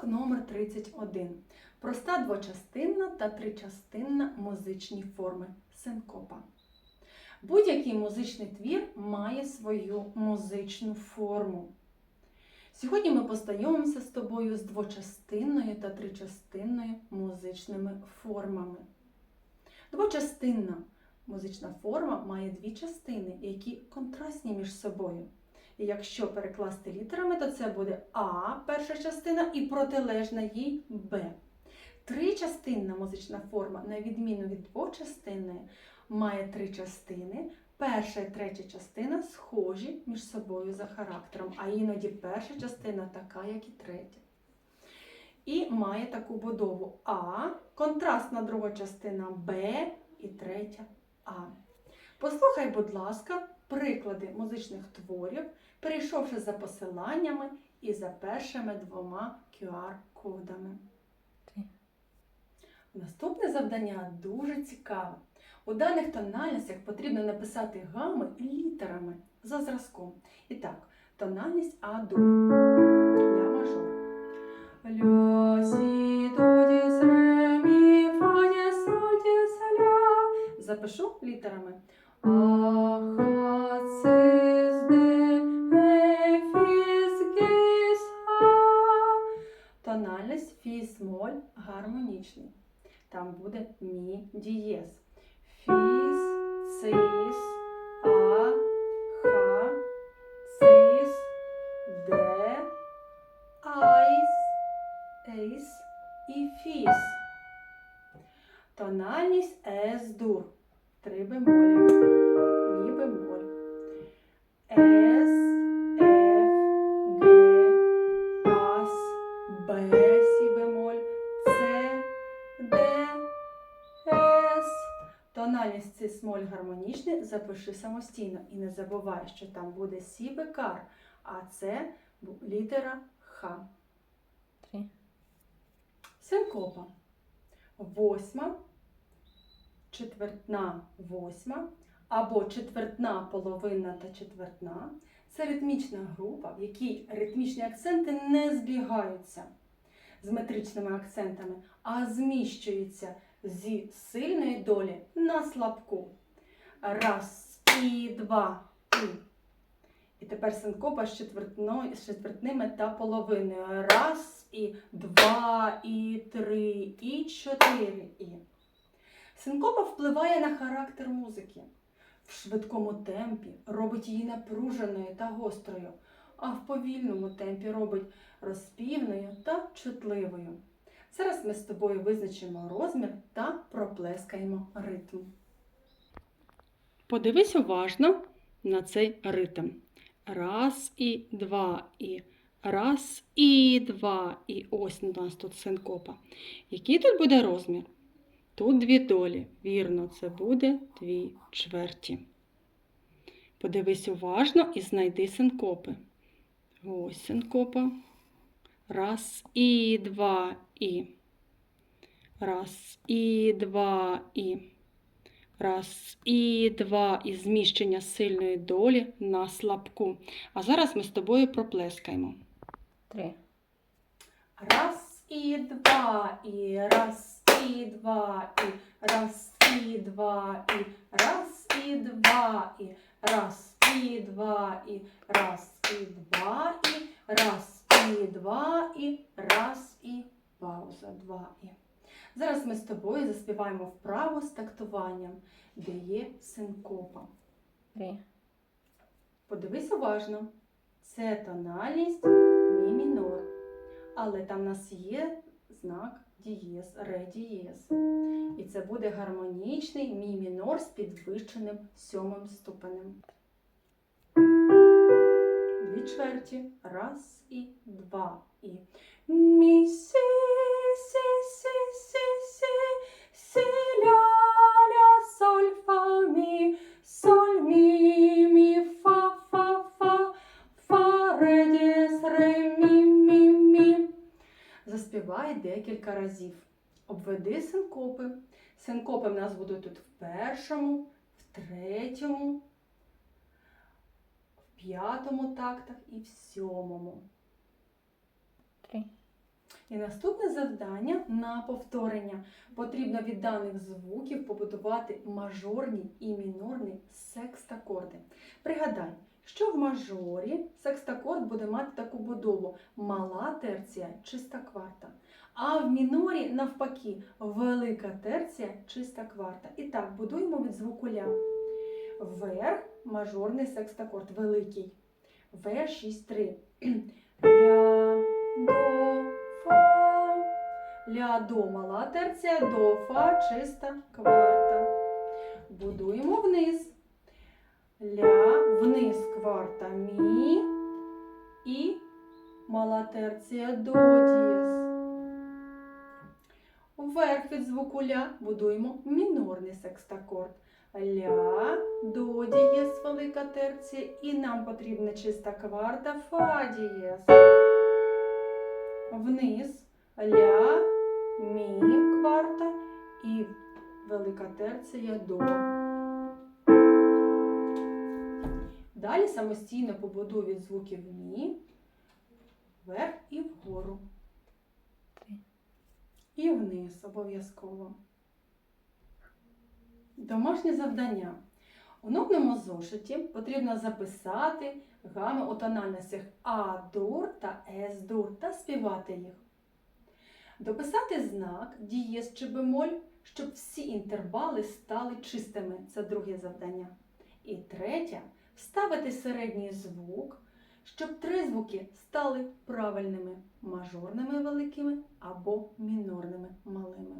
Урок номер 31. Проста двочастинна та тричастинна музичні форми синкопа. Будь-який музичний твір має свою музичну форму. Сьогодні ми познайомимося з тобою з двочастинною та тричастинною музичними формами. Двочастинна музична форма має дві частини, які контрастні між собою. І якщо перекласти літерами, то це буде А, перша частина, і протилежна їй Б. Тричастинна музична форма, на відміну від двочастинної, має три частини. Перша і третя частина схожі між собою за характером, а іноді перша частина така, як і третя. І має таку будову А, контрастна друга частина Б і третя А. Послухай, будь ласка, приклади музичних творів, перейшовши за посиланнями і за першими двома QR-кодами. Наступне завдання дуже цікаве. У даних тональностях потрібно написати гами літерами за зразком. І так, тональність А-дур, ля мажор. Ля, сі, до, діс, ре, мі, фа, діс, соль, діс, ля. Запишу літерами. Тональність фіс, моль гармонічний. Там буде мі дієз. Фіс, цис, Тональність цей смоль гармонічний запиши самостійно і не забувай, що там буде Сі бекар, а це літера Х. Три. Синкопа. Восьма, четвертна восьма або четвертна половина та четвертна це ритмічна група, в якій ритмічні акценти не збігаються з метричними акцентами, а зміщуються зі сильної долі на слабку. Раз, і два, і. І тепер синкопа з, четвертними та половиною. Раз, і два, і три, і чотири. І. Синкопа впливає на характер музики. В швидкому темпі робить її напруженою та гострою, а в повільному темпі робить розпівною та чутливою. Зараз ми з тобою визначимо розмір та проплескаємо ритм. Подивись уважно на цей ритм. Раз і два і раз і два. І ось у нас тут синкопа. Який тут буде розмір? Тут дві долі. Вірно, це буде дві чверті. Подивись уважно і знайди синкопи. Ось синкопа. Раз і два і. Раз і два і. Раз і два і зміщення сильної долі на слабку. А зараз ми з тобою проплескаємо. Три. Раз і два, і раз і два, і раз і два, і раз і два, і раз і два, і раз і два, і раз і два, і раз і пауза. Два і. Зараз ми з тобою заспіваємо вправу з тактуванням, де є синкопа. Три. Подивись уважно. Це тональність мі мінор. Але там в нас є знак дієз, ре дієз. І це буде гармонічний мі мінор з підвищеним сьомим ступенем. Дві чверті. Раз і два. І мі сі, сі, сі, сі, сі, сі, ля, ля, соль, фа, мі, соль, мі, мі, фа, фа, фа, фа, ре, дієс, ре, мі, мі, мі. Заспівай декілька разів. Обведи синкопи. Синкопи в нас будуть тут в першому, в третьому, п'ятому тактах і в сьомому. Три. І наступне завдання на повторення. Потрібно від даних звуків побудувати мажорні і мінорні секстакорди. Пригадай, що в мажорі секстакорд буде мати таку будову мала терція, чиста кварта. А в мінорі, навпаки, велика терція, чиста кварта. І так, будуємо від звуку ля. Вверх мажорний секстакорд великий. В 6-3. Ля, до, фа. Ля, до, мала терція, до, фа, чиста кварта. Будуємо вниз. Ля, вниз кварта, мі і мала терція, до дієс. Вверх від звуку ля будуємо мінорний секстакорд. Ля, до дієс, велика терція, і нам потрібна чиста кварта, фа дієс. Вниз ля, мі кварта і велика терція до. Далі самостійно побудуй від звуків мі, вверх і вгору. І вниз обов'язково. Домашнє завдання. У нотному зошиті потрібно записати гами у тональностях А-дур та С-дур та співати їх. Дописати знак дієс чи бемоль, щоб всі інтервали стали чистими. Це друге завдання. І третє вставити середній звук, щоб три звуки стали правильними мажорними великими або мінорними малими.